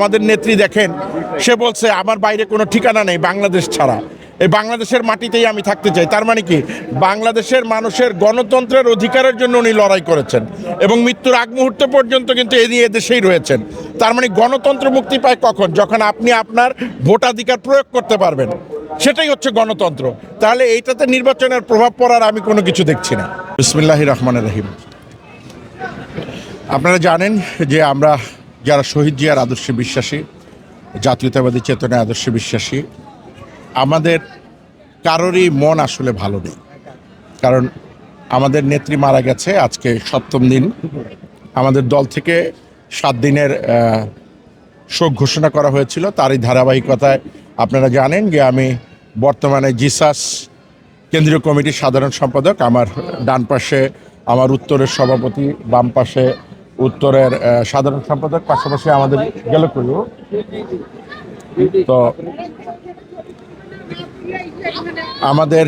আমাদের নেত্রী দেখেন, সে বলছে, আমার বাইরে কোনো ঠিকানা নেই বাংলাদেশ ছাড়া। এই বাংলাদেশের মাটিতেই আমি থাকতে চাই। তার মানে কি? বাংলাদেশের মানুষের গণতন্ত্রের অধিকারের জন্য উনি লড়াই করেছেন এবং মৃত্যুর আগ মুহূর্ত পর্যন্ত কিন্তু এ নিয়ে দেশেই রয়েছেন। তার মানে গণতন্ত্র মুক্তি পায় কখন? যখন আপনি আপনার ভোটাধিকার প্রয়োগ করতে পারবেন। সেটাই হচ্ছে গণতন্ত্র। তাহলে এইটাতে নির্বাচনের প্রভাব পড়ার আমি কোনো কিছু দেখছি না। বিসমিল্লাহ রহমান রহিম। আপনারা জানেন যে আমরা যারা শহীদ জিয়ার আদর্শে বিশ্বাসী, জাতীয়তাবাদী চেতনায় আদর্শে বিশ্বাসী, আমাদের কারোরই মন আসলে ভালো নেই। কারণ আমাদের নেত্রী মারা গেছে আজকে সপ্তম দিন। আমাদের দল থেকে সাত দিনের শোক ঘোষণা করা হয়েছিল। তারই ধারাবাহিকতায় আপনারা জানেন যে আমি বর্তমানে জিসাস কেন্দ্রীয় কমিটির সাধারণ সম্পাদক। আমার ডান পাশে আমার উত্তরের সভাপতি, বাম পাশে উত্তরের সাধারণ সম্পাদক, পাশাপাশি আমাদের গেল করিও তো আমাদের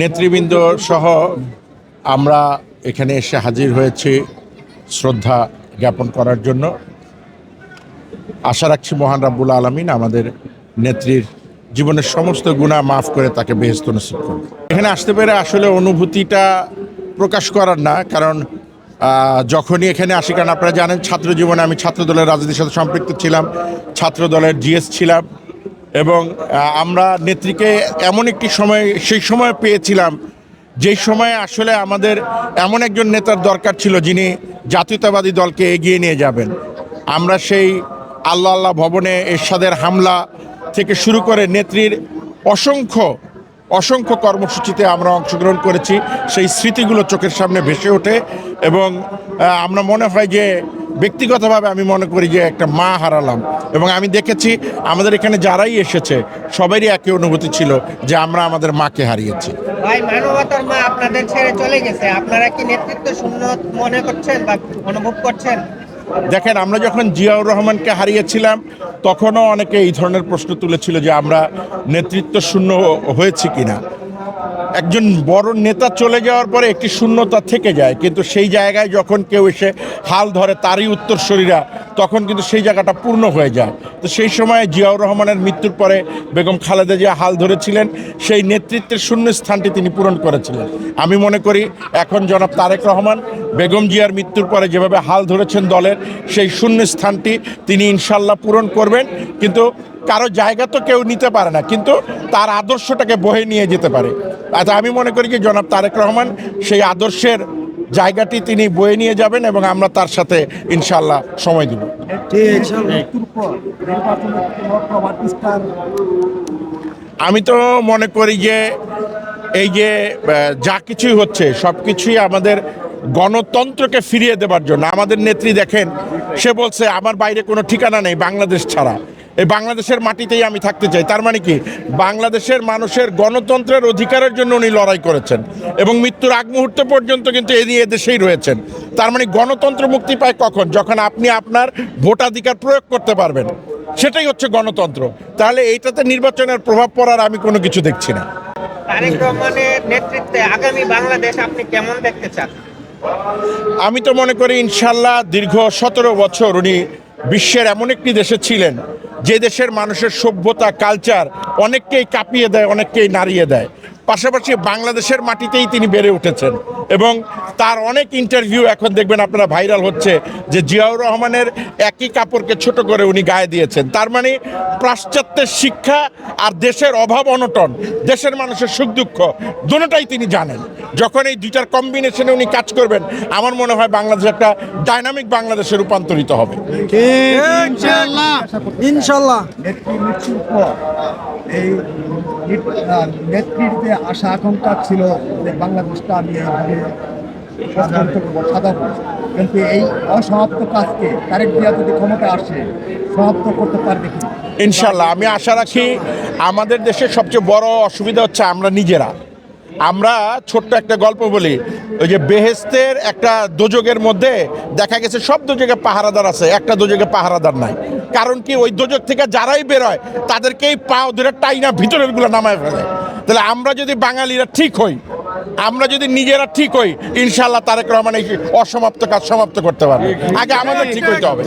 নেতৃবৃন্দ সহ আমরা এখানে এসে হাজির হয়েছি শ্রদ্ধা জ্ঞাপন করার জন্য। আশা রাখছি মহান রাব্বুল আলমিন আমাদের নেত্রীর জীবনের সমস্ত গুণা মাফ করে তাকে বেহেস্ত নসিব করবে এখানে আসতে পেরে আসলে অনুভূতিটা প্রকাশ করার না, কারণ যখনই এখানে আসি, কারণ আপনারা জানেন ছাত্র জীবনে আমি ছাত্র দলের রাজনীতির সাথে সম্পৃক্ত ছিলাম, ছাত্র দলের জিএস ছিলাম, এবং আমরা নেত্রীকে এমন একটি সময়, সেই সময় পেয়েছিলাম, যেই সময়ে আসলে আমাদের এমন একজন নেতার দরকার ছিল যিনি জাতীয়তাবাদী দলকে এগিয়ে নিয়ে যাবেন। আমরা সেই আল্লাহ আল্লাহ ভবনে এরশাদের হামলা থেকে শুরু করে নেত্রীর অসংখ্য অসংখ্য কর্মসূচিতে আমরা অংশগ্রহণ করেছি। সেই স্মৃতিগুলো চোখের সামনে ভেসে ওঠে। এবং আমরা মনে হয় যে ব্যক্তিগতভাবে আমি মনে করি যে একটা মা হারালাম। এবং আমি দেখেছি আমাদের এখানে যারাই এসেছে সবারই একই অনুভূতি ছিল যে আমরা আমাদের মাকে হারিয়েছি। ভাই মানবতার মা আপনাদের ছেড়ে চলে গেছে। আপনারা কি নেতৃত্ব শূন্য মনে করছেন বা অনুভব করছেন? দেখেন আমরা যখন জিয়াউর রহমানকে হারিয়েছিলাম তখনও অনেকে এই ধরনের প্রশ্ন তুলেছিল যে আমরা নেতৃত্ব শূন্য হয়েছি কিনা। একজন বড় নেতা চলে যাওয়ার পরে একটি শূন্যতা থেকে যায়। কিন্তু সেই জায়গায় যখন কেউ এসে হাল ধরে তারই উত্তরসূরিরা, তখন কিন্তু সেই জায়গাটা পূর্ণ হয়ে যায়। তো সেই সময় জিয়াউর রহমানের মৃত্যুর পরে বেগম খালেদা জিয়া হাল ধরেছিলেন। সেই নেতৃত্বের শূন্য স্থানটি তিনি পূরণ করেছিলেন। আমি মনে করি, এখন জনাব তারেক রহমান বেগম জিয়ার মৃত্যুর পরে যেভাবে হাল ধরেছেন দলের, সেই শূন্য স্থানটি তিনি ইনশাল্লাহ পূরণ করবেন। কিন্তু কারও জায়গা তো কেউ নিতে পারে না, কিন্তু তার আদর্শটাকে বহে নিয়ে যেতে পারে। আচ্ছা আমি মনে করি যে জনাব তারেক রহমান, সেই আদর্শের জায়গাটি তিনি বয়ে নিয়ে যাবেন এবং আমরা তার সাথে ইনশাল্লাহ সময় দিব। আমি তো মনে করি যে, এই যে যা কিছুই হচ্ছে, সব কিছুই আমাদের গণতন্ত্রকে ফিরিয়ে দেবার জন্য। আমাদের নেত্রী দেখেন, সে বলছে, আমার বাইরে কোনো ঠিকানা নেই, বাংলাদেশ ছাড়া। এই বাংলাদেশের মাটিতেই আমি থাকতে চাই। তার মানে কি? বাংলাদেশের মানুষের গণতন্ত্রের অধিকারের জন্য উনি লড়াই করেছেন এবং মৃত্যুর আগ মুহূর্ত পর্যন্ত কিন্তু এ নিয়ে দেশেই রয়েছেন। তার মানে গণতন্ত্র মুক্তি পায় কখন? যখন আপনি আপনার ভোটাধিকার প্রয়োগ করতে পারবেন। সেটাই হচ্ছে গণতন্ত্র। তাহলে এইটাতে নির্বাচনের প্রভাব পড়ার আমি কোনো কিছু দেখছি না। তারেক রহমানের নেতৃত্বে আগামী বাংলাদেশ আপনি কেমন দেখতে চান? আমি তো মনে করি ইনশাল্লাহ দীর্ঘ সতেরো বছর উনি বিশ্বের এমন একটি দেশে ছিলেন যে দেশের মানুষের সভ্যতা কালচার অনেককেই কাঁপিয়ে দেয় অনেককেই নাড়িয়ে দেয়। পাশাপাশি বাংলাদেশের মাটিতেই তিনি বেড়ে উঠেছেন। এবং তার অনেক ইন্টারভিউ এখন দেখবেন আপনারা ভাইরাল হচ্ছে যে জিয়াউর রহমানের একই কাপড়কে ছোট করে উনি গায়ে দিয়েছেন। তার মানে পাশ্চাত্যের শিক্ষা আর দেশের অভাব অনটন দেশের মানুষের সুখ দুঃখ দুটোটাই তিনি জানেন। যখন এই দুইটার কম্বিনেশনে উনি কাজ করবেন আমার মনে হয় বাংলাদেশ একটা ডাইনামিক বাংলাদেশে রূপান্তরিত হবে। ইনশাল্লাহ এই আহ, আশা আকাঙ্ক্ষা ছিল যে বাংলাদেশটা আমি এইভাবে সাধারণ। কিন্তু এই অসমাপ্ত কাজকে তারেক জিয়া যদি ক্ষমতা আসে সমাপ্ত করতে পারবে কি ইনশাল্লাহ আমি আশা রাখি আমাদের দেশের সবচেয়ে বড় অসুবিধা হচ্ছে আমরা নিজেরা। আমরা ছোট্ট একটা গল্প বলি। ওই যে বেহেস্তের একটা দোজকের মধ্যে দেখা গেছে সব দোজকে পাহারাদার আছে, একটা দোজকে পাহারাদার নাই। কারণ কি ওই দোজক থেকে যারাই বেরোয় তাদেরকেই পাও ধরে টাইনা ভিতরেরগুলো নামায় ফেলে। তাহলে আমরা যদি বাঙালিরা ঠিক হই, আমরা যদি নিজেরা ঠিক হই ইনশাল্লাহ তারেক রহমান এই অসমাপ্ত কাজ সমাপ্ত করতে পারবে। আগে আমাদের ঠিক হইতে হবে।